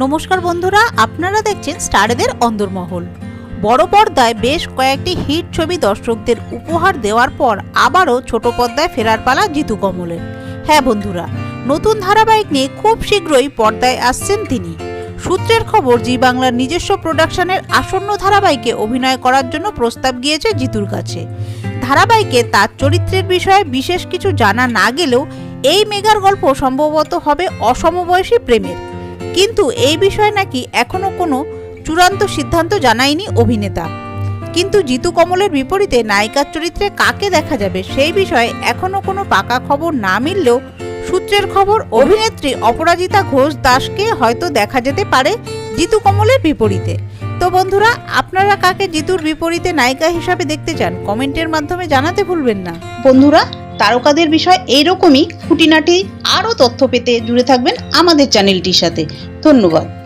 নমস্কার বন্ধুরা, আপনারা দেখছেন স্টারেদের অন্দরমহল। বড় পর্দায় বেশ কয়েকটি হিট ছবি দর্শকদের উপহার দেওয়ার পর আবারও ছোট পর্দায় ফেরার পালা জিতু কমলের। হ্যাঁ বন্ধুরা, নতুন ধারাবাহিক নিয়ে খুব শীঘ্রই পর্দায় আসছেন তিনি। সূত্রের খবর, জি বাংলার নিজস্ব প্রোডাকশনের আসন্ন ধারাবাহিকে অভিনয় করার জন্য প্রস্তাব গিয়েছে জিতুর কাছে। ধারাবাহিকে তার চরিত্রের বিষয়ে বিশেষ কিছু জানা না গেলেও এই মেগার গল্প সম্ভবত হবে অসমবয়সী প্রেমের। কিন্তু এই বিষয়ে নাকি এখনও কোনো চূড়ান্ত সিদ্ধান্ত জানায়নি অভিনেতা। কিন্তু জিতু কমলের বিপরীতে নায়িকার চরিত্রে কাকে দেখা যাবে সেই বিষয়ে এখনও কোনো পাকা খবর না মিললেও সূত্রের খবর অভিনেত্রী অপরাজিতা ঘোষ দাসকে হয়তো দেখা যেতে পারে জিতু কমলের বিপরীতে। তো বন্ধুরা, আপনারা কাকে জিতুর বিপরীতে নায়িকা হিসাবে দেখতে চান কমেন্টের মাধ্যমে জানাতে ভুলবেন না। বন্ধুরা, তারকাদের বিষয় এইরকমই, খুঁটিনাটি আরও তথ্য পেতে জুড়ে থাকবেন আমাদের চ্যানেলটির সাথে। ধন্যবাদ।